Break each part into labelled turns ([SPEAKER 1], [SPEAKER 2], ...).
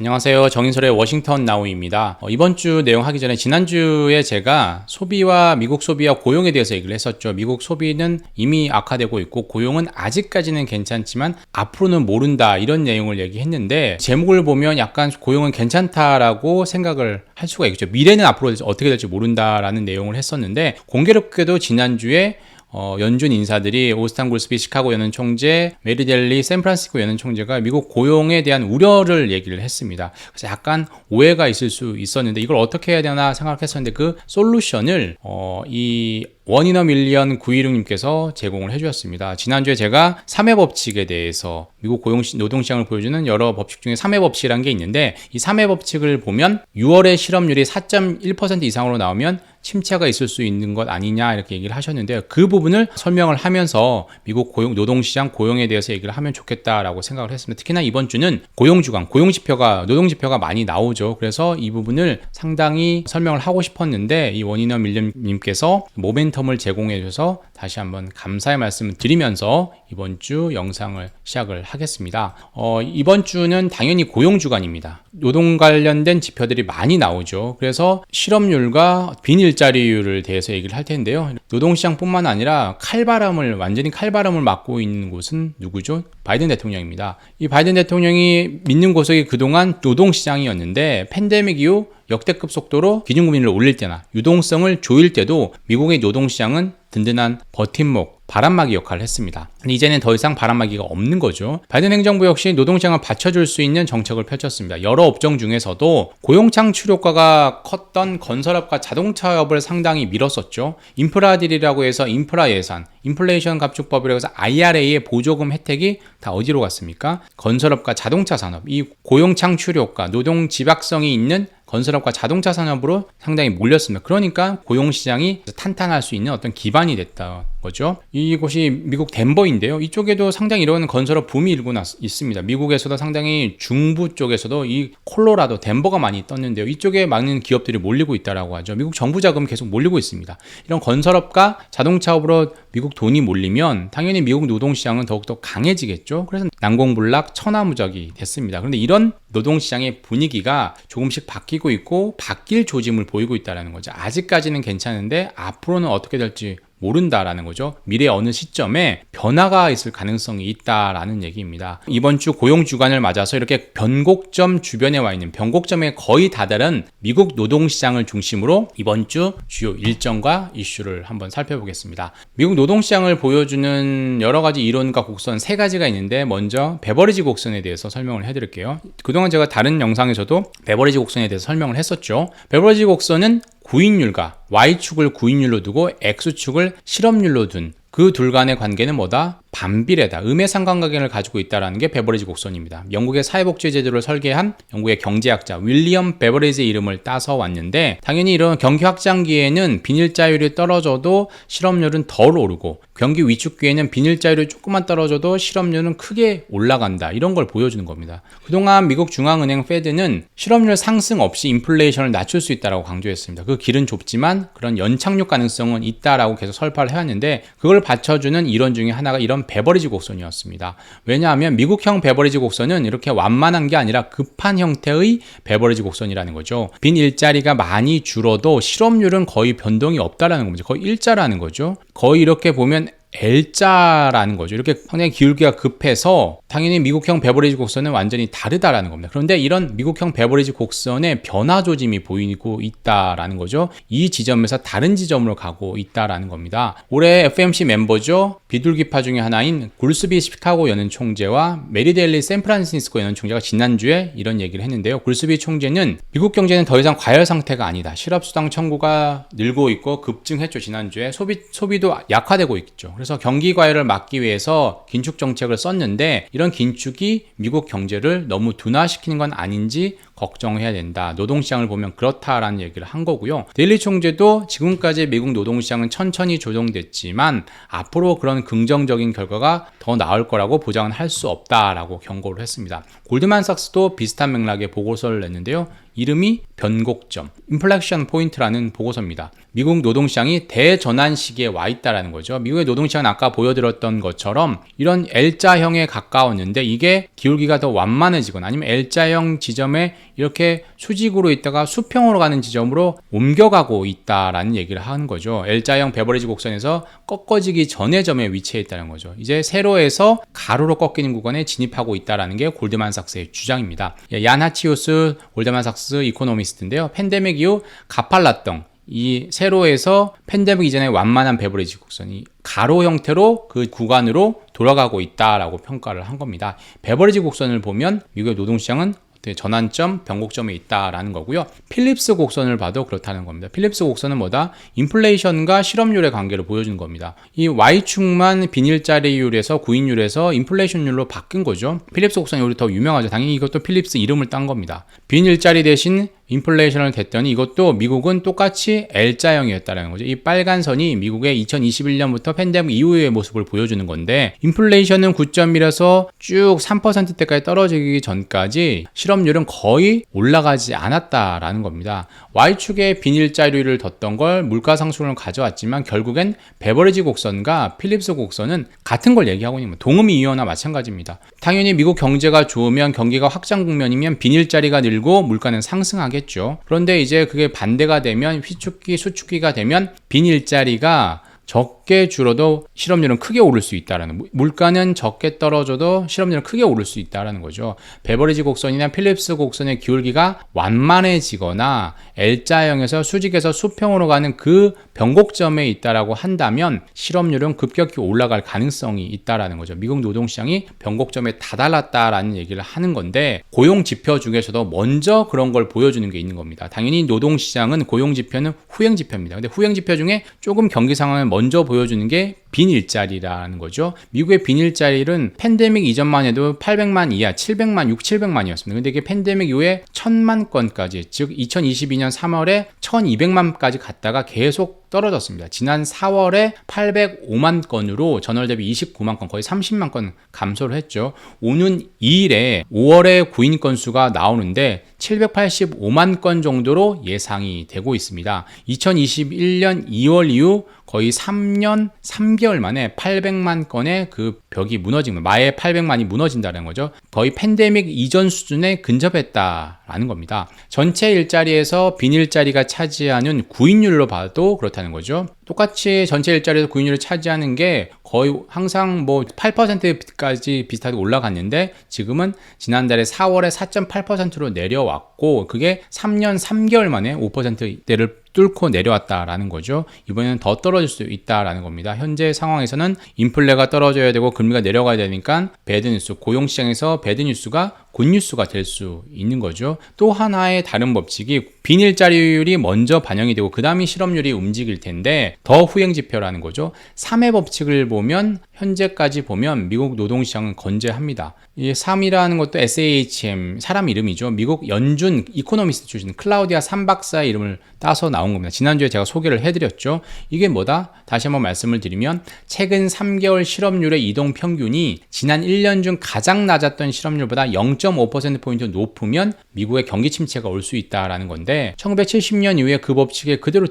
[SPEAKER 1] 안녕하세요. 정인설의 워싱턴 나우입니다. 어, 이번 주 내용 하기 전에 지난주에 제가 소비와 미국 소비와 고용에 대해서 얘기를 했었죠. 미국 소비는 이미 악화되고 있고 고용은 아직까지는 괜찮지만 앞으로는 모른다 이런 내용을 얘기했는데 제목을 보면 약간 고용은 괜찮다라고 생각을 할 수가 있죠. 미래는 앞으로 어떻게 될지 모른다라는 내용을 했었는데 공교롭게도 지난주에 어, 연준 인사들이 오스탄 골스비 시카고 연은 총재, 메리델리 샌프란시스코 연은 총재가 미국 고용에 대한 우려를 얘기를 했습니다. 그래서 약간 오해가 있을 수 있었는데 이걸 어떻게 해야 되나 생각했었는데 그 솔루션을 어, 이 원이너 밀리언 916님께서 제공을 해주셨습니다. 지난주에 제가 3회 법칙에 대해서 미국 고용 노동시장을 보여주는 여러 법칙 중에 3회 법칙이라는 게 있는데 이 3회 법칙을 보면 6월에 실업률이 4.1% 이상으로 나오면 침체가 있을 수 있는 것 아니냐 이렇게 얘기를 하셨는데요. 그 부분을 설명을 하면서 미국 고용 노동시장 고용에 대해서 얘기를 하면 좋겠다라고 생각을 했습니다. 특히나 이번 주는 고용 주간, 고용 지표가 노동 지표가 많이 나오죠. 그래서 이 부분을 상당히 설명을 하고 싶었는데 이 원인어 밀림님께서 모멘 텀을 제공해 줘서 다시 한번 감사의 말씀을 드리면서 이번 주 영상을 시작을 하겠습니다. 어, 이번 주는 당연히 고용 주간입니다. 노동 관련된 지표들이 많이 나오죠. 그래서 실업률과 빈 일자리율을 대해서 얘기를 할 텐데요. 노동시장뿐만 아니라 칼바람을 완전히 칼바람을 맞고 있는 곳은 누구죠? 바이든 대통령입니다. 이 바이든 대통령이 믿는 곳이 그동안 노동시장이었는데 팬데믹 이후 역대급 속도로 기준금리를 올릴 때나 유동성을 조일 때도 미국의 노동시장은 든든한 버팀목, 바람막이 역할을 했습니다. 이제는 더 이상 바람막이가 없는 거죠. 바이든 행정부 역시 노동시장을 받쳐줄 수 있는 정책을 펼쳤습니다. 여러 업종 중에서도 고용 창출 효과가 컸던 건설업과 자동차업을 상당히 밀었었죠. 인프라딜이라고 해서 인프라 예산, 인플레이션 감축법이라고 해서 IRA의 보조금 혜택이 다 어디로 갔습니까? 건설업과 자동차 산업, 이 고용 창출 효과, 노동 지박성이 있는 건설업과 자동차 산업으로 상당히 몰렸습니다. 그러니까 고용 시장이 탄탄할 수 있는 어떤 기반이 됐다 거죠. 이곳이 미국 덴버인데요. 이쪽에도 상당히 이런 건설업 붐이 일고 났, 있습니다. 미국에서도 상당히 중부 쪽에서도 이 콜로라도 덴버가 많이 떴는데요. 이쪽에 많은 기업들이 몰리고 있다라고 하죠. 미국 정부 자금 계속 몰리고 있습니다. 이런 건설업과 자동차업으로 미국 돈이 몰리면 당연히 미국 노동시장은 더욱더 강해지겠죠. 그래서 난공불락 천하무적이 됐습니다. 그런데 이런 노동시장의 분위기가 조금씩 바뀌고 있고 바뀔 조짐을 보이고 있다는 거죠. 아직까지는 괜찮은데 앞으로는 어떻게 될지 모른다라는 거죠. 미래 어느 시점에 변화가 있을 가능성이 있다라는 얘기입니다. 이번 주 고용 주간을 맞아서 이렇게 변곡점 주변에 와 있는 변곡점에 거의 다다른 미국 노동 시장을 중심으로 이번 주 주요 일정과 이슈를 한번 살펴보겠습니다. 미국 노동 시장을 보여주는 여러 가지 이론과 곡선 세 가지가 있는데 먼저 베버리지 곡선에 대해서 설명을 해드릴게요. 그동안 제가 다른 영상에서도 베버리지 곡선에 대해서 설명을 했었죠. 베버리지 곡선은 구인율과 Y축을 구인율로 두고 X축을 실업률로 둔 그 둘 간의 관계는 뭐다? 반비례다. 음의 상관관계를 가지고 있다는 게 베버리지 곡선입니다. 영국의 사회복지 제도를 설계한 영국의 경제학자 윌리엄 베버리지의 이름을 따서 왔는데 당연히 이런 경기 확장기에는 빈일자율이 떨어져도 실업률은 덜 오르고 경기 위축기에는 빈일자율이 조금만 떨어져도 실업률은 크게 올라간다. 이런 걸 보여주는 겁니다. 그동안 미국 중앙은행 페드는 실업률 상승 없이 인플레이션을 낮출 수 있다고 강조했습니다. 그 길은 좁지만 그런 연착륙 가능성은 있다라고 계속 설파를 해왔는데 그걸 받쳐주는 이론 중에 하나가 이런 베버리지 곡선이었습니다. 왜냐하면 미국형 베버리지 곡선은 이렇게 완만한 게 아니라 급한 형태의 베버리지 곡선이라는 거죠. 빈 일자리가 많이 줄어도 실업률은 거의 변동이 없다라는 겁니다. 거의 일자라는 거죠. 거의 이렇게 보면 L자라는 거죠. 이렇게 상당히 기울기가 급해서 당연히 미국형 베버리지 곡선은 완전히 다르다라는 겁니다. 그런데 이런 미국형 베버리지 곡선의 변화 조짐이 보이고 있다라는 거죠. 이 지점에서 다른 지점으로 가고 있다라는 겁니다. 올해 FMC 멤버죠. 비둘기파 중에 하나인 굴스비 시카고 연은 총재와 메리델리 샌프란시스코 연은 총재가 지난주에 이런 얘기를 했는데요. 굴스비 총재는 미국 경제는 더 이상 과열 상태가 아니다. 실업수당 청구가 늘고 있고 급증했죠. 지난주에 소비 소비도 약화되고 있죠. 그래서 경기 과열을 막기 위해서 긴축 정책을 썼는데 이런 긴축이 미국 경제를 너무 둔화시키는 건 아닌지 걱정해야 된다. 노동시장을 보면 그렇다라는 얘기를 한 거고요. 데일리 총재도 지금까지 미국 노동시장은 천천히 조정됐지만 앞으로 그런 긍정적인 결과가 더 나올 거라고 보장은 할 수 없다라고 경고를 했습니다. 골드만삭스도 비슷한 맥락의 보고서를 냈는데요. 이름이 변곡점, 인플렉션 포인트라는 보고서입니다. 미국 노동시장이 대전환 시기에 와 있다라는 거죠. 미국의 노동시장은 아까 보여드렸던 것처럼 이런 L자형에 가까웠는데 이게 기울기가 더 완만해지거나 아니면 L자형 지점에 이렇게 수직으로 있다가 수평으로 가는 지점으로 옮겨가고 있다라는 얘기를 하는 거죠. L자형 베버리지 곡선에서 꺾어지기 전의 점에 위치해 있다는 거죠. 이제 세로에서 가로로 꺾이는 구간에 진입하고 있다라는 게 골드만삭스의 주장입니다. 얀 하치우스 골드만삭스 이코노미스트인데요. 팬데믹 이후 가팔랐던 이 세로에서 팬데믹 이전의 완만한 베버리지 곡선이 가로 형태로 그 구간으로 돌아가고 있다라고 평가를 한 겁니다. 베버리지 곡선을 보면 미국의 노동시장은 전환점, 변곡점에 있다라는 거고요. 필립스 곡선을 봐도 그렇다는 겁니다. 필립스 곡선은 뭐다? 인플레이션과 실업률의 관계를 보여주는 겁니다. 이 Y축만 비닐자리율에서 구인율에서 인플레이션율로 바뀐 거죠. 필립스 곡선이 우리 더 유명하죠. 당연히 이것도 필립스 이름을 딴 겁니다. 비닐자리 대신 인플레이션을 댔더니 이것도 미국은 똑같이 L자형이었다는 거죠. 이 빨간 선이 미국의 2021년부터 팬데믹 이후의 모습을 보여주는 건데 인플레이션은 9.1에서 쭉 3%대까지 떨어지기 전까지 실업률은 거의 올라가지 않았다라는 겁니다. Y축에 비닐자리를 뒀던 걸 물가 상승을 가져왔지만 결국엔 베버리지 곡선과 필립스 곡선은 같은 걸 얘기하고 있는. 동음이 이어나 마찬가지입니다. 당연히 미국 경제가 좋으면 경기가 확장 국면이면 비닐자리가 늘고 물가는 상승하게 하겠죠. 그런데 이제 그게 반대가 되면 휘축기, 수축기가 되면 빈 일자리가 적 게 줄어도 실업률은 크게 오를 수 있다라는 물가는 적게 떨어져도 실업률은 크게 오를 수 있다라는 거죠. 베버리지 곡선이나 필립스 곡선의 기울기가 완만해지거나 L자형에서 수직에서 수평으로 가는 그 변곡점에 있다라고 한다면 실업률은 급격히 올라갈 가능성이 있다라는 거죠. 미국 노동시장이 변곡점에 다달랐다라는 얘기를 하는 건데 고용 지표 중에서도 먼저 그런 걸 보여주는 게 있는 겁니다. 당연히 노동시장은 고용 지표는 후행 지표입니다. 근데 후행 지표 중에 조금 경기 상황을 먼저 보여 주는 게 빈 일자리라는 거죠. 미국의 빈 일자리는 팬데믹 이전만 해도 800만 이하, 700만, 6, 700만이었습니다. 근데 이게 팬데믹 이후에 1000만 건까지, 즉 2022년 3월에 1200만까지 갔다가 계속 떨어졌습니다. 지난 4월에 805만 건으로 전월 대비 29만 건, 거의 30만 건 감소를 했죠. 오는 2일에 5월에 구인 건수가 나오는데 785만 건 정도로 예상이 되고 있습니다. 2021년 2월 이후 거의 3년 3개월 만에 800만 건의 그 벽이 무너진 마의 800만이 무너진다는 거죠. 거의 팬데믹 이전 수준에 근접했다라는 겁니다. 전체 일자리에서 빈 일자리가 차지하는 구인율로 봐도 그렇다는 거죠. 똑같이 전체 일자리에서 구인율을 차지하는 게 거의 항상 뭐 8%까지 비슷하게 올라갔는데 지금은 지난달에 4월에 4.8%로 내려왔고 그게 3년 3개월 만에 5%대를 뚫고 내려왔다라는 거죠. 이번에는 더 떨어질 수 있다라는 겁니다. 현재 상황에서는 인플레가 떨어져야 되고 금리가 내려가야 되니까 배드 뉴스, 고용 시장에서 배드 뉴스가 굿뉴스가 될 수 있는 거죠. 또 하나의 다른 법칙이 비닐자리율이 먼저 반영이 되고 그 다음이 실업률이 움직일 텐데 더 후행 지표라는 거죠. 3회 법칙을 보면 현재까지 보면 미국 노동시장은 건재합니다. 이 3이라는 것도 SAHM 사람 이름이죠. 미국 연준 이코노미스트 출신 클라우디아 삼박사의 이름을 따서 나온 겁니다. 지난주에 제가 소개를 해드렸죠. 이게 뭐다? 다시 한번 말씀을 드리면 최근 3개월 실업률의 이동 평균이 지난 1년 중 가장 낮았던 실업률보다 0.5%포인트 높으면 미국의 경기 침체가 올 수 있다라는 건데 1970년 이후에 그 법칙에 그대로.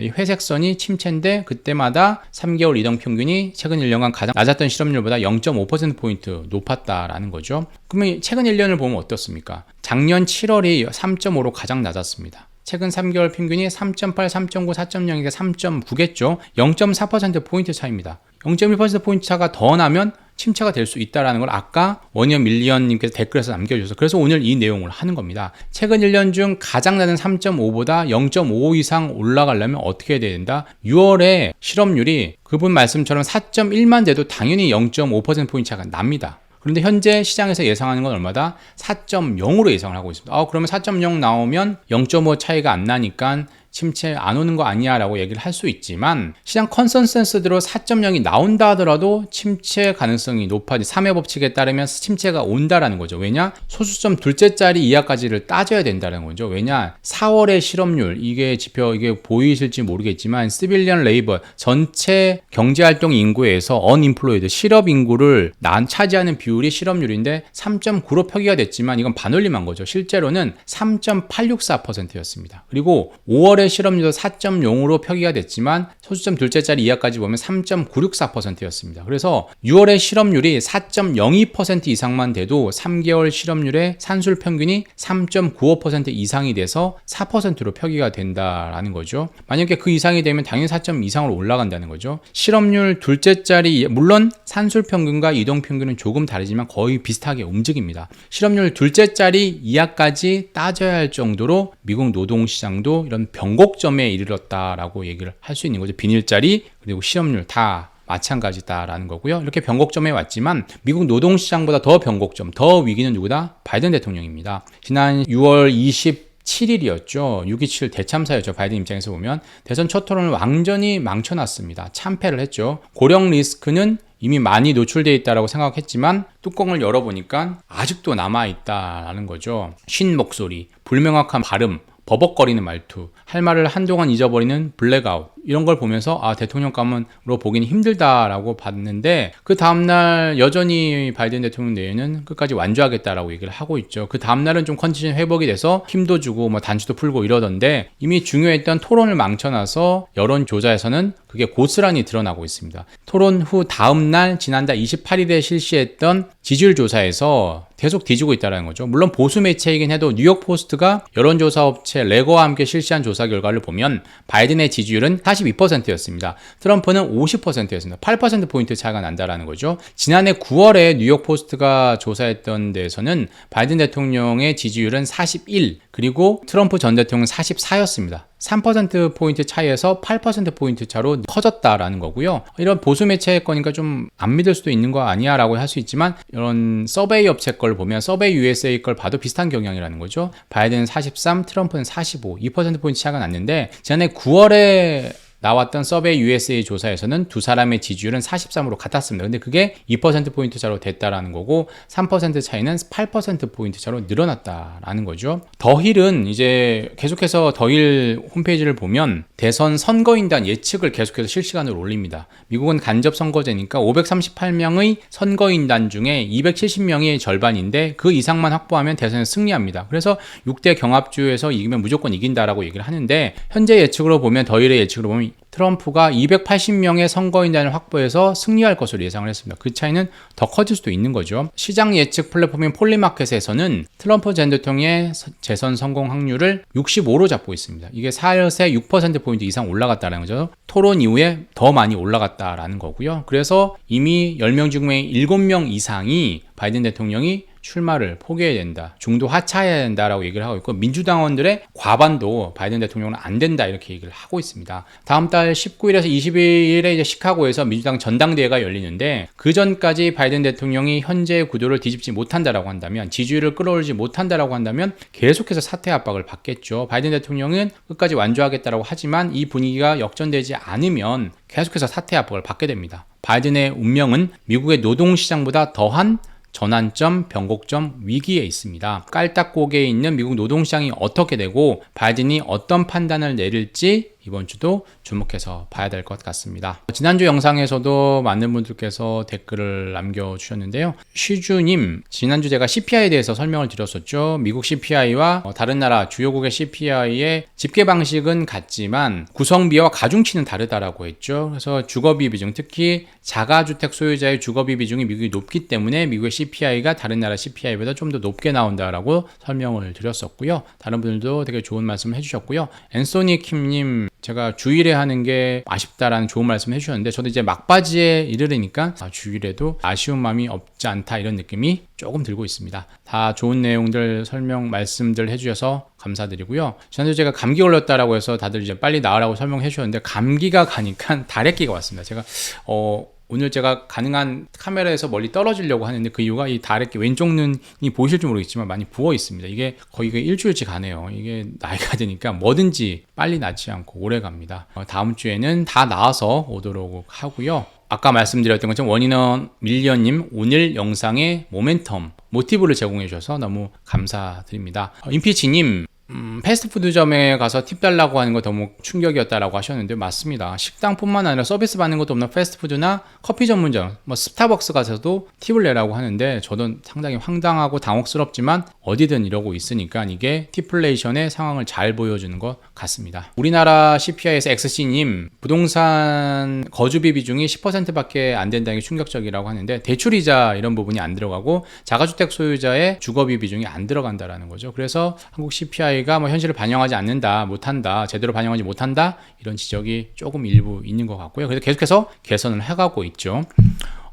[SPEAKER 1] 이 회색선이 침체인데 그때마다 3개월 이동 평균이 최근 1년간 가장 낮았던 실업률보다 0.5%포인트 높았다라는 거죠. 그러면 최근 1년을 보면 어떻습니까? 작년 7월이 3.5로 가장 낮았습니다. 최근 3개월 평균이 3.8, 3.9, 4.0이니까 3.9겠죠. 0.4%포인트 차입니다. 0.1%포인트 차가 더 나면 침체가 될 수 있다라는 걸 아까 원희연 밀리언님께서 댓글에서 남겨주셔서 그래서 오늘 이 내용을 하는 겁니다. 최근 1년 중 가장 낮은 3.5보다 0.5 이상 올라가려면 어떻게 해야 된다? 6월에 실업률이 그분 말씀처럼 4.1만 돼도 당연히 0.5%포인트 차가 납니다. 그런데 현재 시장에서 예상하는 건 얼마다? 4.0으로 예상을 하고 있습니다. 아, 그러면 4.0 나오면 0.5 차이가 안 나니까 침체 안 오는 거 아니야 라고 얘기를 할 수 있지만 시장 컨센서스대로 4.0이 나온다 하더라도 침체 가능성이 높아지 3회 법칙에 따르면 침체가 온다라는 거죠. 왜냐? 소수점 둘째 자리 이하까지를 따져야 된다는 거죠. 왜냐? 4월의 실업률 이게 지표 이게 보이실지 모르겠지만 시빌리언 레이버 전체 경제활동 인구에서 언인플로이드 실업 인구를 난 차지하는 비율이 실업률인데 3.9로 표기가 됐지만 이건 반올림한 거죠. 실제로는 3.864%였습니다. 그리고 5월 의 실업률도 4.0으로 표기가 됐지만 소수점 둘째 자리 이하까지 보면 3.964%였습니다. 그래서 6월의 실업률이 4.02% 이상만 돼도 3개월 실업률의 산술 평균이 3.95% 이상이 돼서 4%로 표기가 된다라는 거죠. 만약에 그 이상이 되면 당연히 4점 이상으로 올라간다는 거죠. 실업률 둘째 자리 물론 산술 평균과 이동 평균은 조금 다르지만 거의 비슷하게 움직입니다. 실업률 둘째 자리 이하까지 따져야 할 정도로 미국 노동 시장도 이런 변곡점에 이르렀다라고 얘기를 할 수 있는 거죠. 빈일자리 그리고 실업률 다 마찬가지다라는 거고요. 이렇게 변곡점에 왔지만 미국 노동시장보다 더 변곡점, 더 위기는 누구다? 바이든 대통령입니다. 지난 6월 20 7일이었죠. 6.27 대참사였죠. 바이든 입장에서 보면 대선 첫 토론을 완전히 망쳐놨습니다. 참패를 했죠. 고령 리스크는 이미 많이 노출되어 있다라고 생각했지만 뚜껑을 열어보니까 아직도 남아있다라는 거죠. 쉰 목소리, 불명확한 발음, 버벅거리는 말투, 할 말을 한동안 잊어버리는 블랙아웃 이런 걸 보면서 아 대통령 감으로 보기는 힘들다라고 봤는데 그 다음날 여전히 바이든 대통령 내에는 끝까지 완주하겠다라고 얘기를 하고 있죠. 그 다음날은 좀 컨디션 회복이 돼서 힘도 주고 뭐 단추도 풀고 이러던데 이미 중요했던 토론을 망쳐놔서 여론 조사에서는 그게 고스란히 드러나고 있습니다. 토론 후 다음날 지난달 28일에 실시했던 지지율 조사에서 계속 뒤지고 있다는 거죠. 물론 보수 매체이긴 해도 뉴욕 포스트가 여론조사 업체 레거와 함께 실시한 조사 결과를 보면 바이든의 지지율은 42%였습니다. 트럼프는 50%였습니다. 8%포인트 차이가 난다라는 거죠. 지난해 9월에 뉴욕 포스트가 조사했던 데서는 바이든 대통령의 지지율은 41, 그리고 트럼프 전 대통령은 44였습니다. 3%포인트 차이에서 8%포인트 차로 커졌다라는 거고요. 이런 보수 매체의 거니까 좀 안 믿을 수도 있는 거 아니야 라고 할 수 있지만 이런 서베이 업체 걸 보면 서베이 USA 걸 봐도 비슷한 경향이라는 거죠. 바이든은 43, 트럼프는 45, 2%포인트 차이가 났는데 지난해 9월에 나왔던 서베이 USA 조사에서는 두 사람의 지지율은 43으로 같았습니다. 근데 그게 2%포인트 차로 됐다라는 거고 3% 차이는 8%포인트 차로 늘어났다라는 거죠. 더힐은 이제 계속해서 더힐 홈페이지를 보면 대선 선거인단 예측을 계속해서 실시간으로 올립니다. 미국은 간접 선거제니까 538명의 선거인단 중에 270명이 절반인데 그 이상만 확보하면 대선에 승리합니다. 그래서 6대 경합주에서 이기면 무조건 이긴다라고 얘기를 하는데 현재 예측으로 보면 더힐의 예측으로 보면 트럼프가 280명의 선거인단을 확보해서 승리할 것으로 예상을 했습니다. 그 차이는 더 커질 수도 있는 거죠. 시장 예측 플랫폼인 폴리마켓에서는 트럼프 전 대통령의 재선 성공 확률을 65로 잡고 있습니다. 이게 4세 6%포인트 이상 올라갔다는 거죠. 토론 이후에 더 많이 올라갔다라는 거고요. 그래서 이미 10명 중에 7명 이상이 바이든 대통령이 출마를 포기해야 된다. 중도 하차해야 된다라고 얘기를 하고 있고 민주당원들의 과반도 바이든 대통령은 안 된다 이렇게 얘기를 하고 있습니다. 다음 달 19일에서 22일에 이제 시카고에서 민주당 전당대회가 열리는데 그 전까지 바이든 대통령이 현재 구도를 뒤집지 못한다라고 한다면 지지율을 끌어올지 못한다라고 한다면 계속해서 사퇴 압박을 받겠죠. 바이든 대통령은 끝까지 완주하겠다라고 하지만 이 분위기가 역전되지 않으면 계속해서 사퇴 압박을 받게 됩니다. 바이든의 운명은 미국의 노동시장보다 더한 전환점, 변곡점, 위기에 있습니다. 깔딱고개에 있는 미국 노동시장이 어떻게 되고 바이든이 어떤 판단을 내릴지 이번 주도 주목해서 봐야 될 것 같습니다. 지난주 영상에서도 많은 분들께서 댓글을 남겨주셨는데요. 쉬주님, 지난주 제가 CPI에 대해서 설명을 드렸었죠. 미국 CPI와 다른 나라 주요국의 CPI의 집계 방식은 같지만 구성비와 가중치는 다르다라고 했죠. 그래서 주거비 비중, 특히 자가주택 소유자의 주거비 비중이 미국이 높기 때문에 미국의 CPI가 다른 나라 CPI보다 좀 더 높게 나온다라고 설명을 드렸었고요. 다른 분들도 되게 좋은 말씀 해주셨고요. 앤소니 킴님, 제가 주일에 하는 게 아쉽다라는 좋은 말씀 해주셨는데 저도 이제 막바지에 이르르니까 아, 주일에도 아쉬운 마음이 없지 않다 이런 느낌이 조금 들고 있습니다. 다 좋은 내용들 설명 말씀들 해주셔서 감사드리고요. 지난주 제가 감기 걸렸다라고 해서 다들 이제 빨리 나으라고 설명해 주셨는데 감기가 가니까 다래끼가 왔습니다. 제가 어 오늘 제가 가능한 카메라에서 멀리 떨어지려고 하는데 그 이유가 이 달의 왼쪽 눈이 보이실지 모르겠지만 많이 부어 있습니다. 이게 거의 그 일주일치 가네요. 이게 나이가 드니까 뭐든지 빨리 낫지 않고 오래 갑니다. 어, 다음 주에는 다 나와서 오도록 하고요. 아까 말씀드렸던 것처럼 원인원 밀리언님 오늘 영상의 모멘텀 모티브를 제공해 주셔서 너무 감사드립니다. 어, 임피치님 음, 패스트푸드점에 가서 팁 달라고 하는 거 너무 충격이었다라고 하셨는데 맞습니다. 식당뿐만 아니라 서비스 받는 것도 없는 패스트푸드나 커피 전문점, 뭐 스타벅스 가서도 팁을 내라고 하는데 저도 상당히 황당하고 당혹스럽지만 어디든 이러고 있으니까 이게 팁플레이션의 상황을 잘 보여주는 것 같습니다. 우리나라 CPI에서 XC님 부동산 거주비 비중이 10%밖에 안 된다는 게 충격적이라고 하는데 대출이자 이런 부분이 안 들어가고 자가주택 소유자의 주거비 비중이 안 들어간다라는 거죠. 그래서 한국 CPI 저희가 뭐 현실을 반영하지 않는다, 못한다, 제대로 반영하지 못한다 이런 지적이 조금 일부 있는 것 같고요. 그래서 계속해서 개선을 해가고 있죠.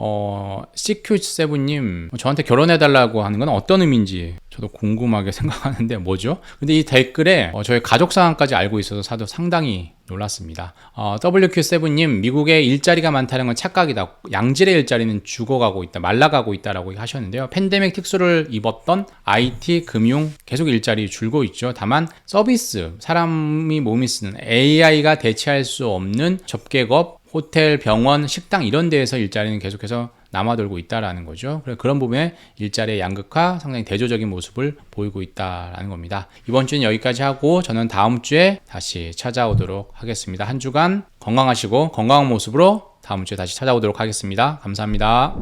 [SPEAKER 1] 어, CQ7님, 저한테 결혼해달라고 하는 건 어떤 의미인지 저도 궁금하게 생각하는데 뭐죠? 근데 이 댓글에 어, 저희 가족 상황까지 알고 있어서 사도 상당히 놀랐습니다. 어, WQ7님, 미국에 일자리가 많다는 건 착각이다. 양질의 일자리는 죽어가고 있다, 말라가고 있다라고 하셨는데요. 팬데믹 특수를 입었던 IT, 금융 계속 일자리 줄고 있죠. 다만 서비스, 사람이 몸이 쓰는 AI가 대체할 수 없는 접객업, 호텔, 병원, 식당 이런 데에서 일자리는 계속해서 남아돌고 있다라는 거죠. 그런 부분에 일자리의 양극화 상당히 대조적인 모습을 보이고 있다라는 겁니다. 이번 주는 여기까지 하고 저는 다음 주에 다시 찾아오도록 하겠습니다. 한 주간 건강하시고 건강한 모습으로 다음 주에 다시 찾아오도록 하겠습니다. 감사합니다.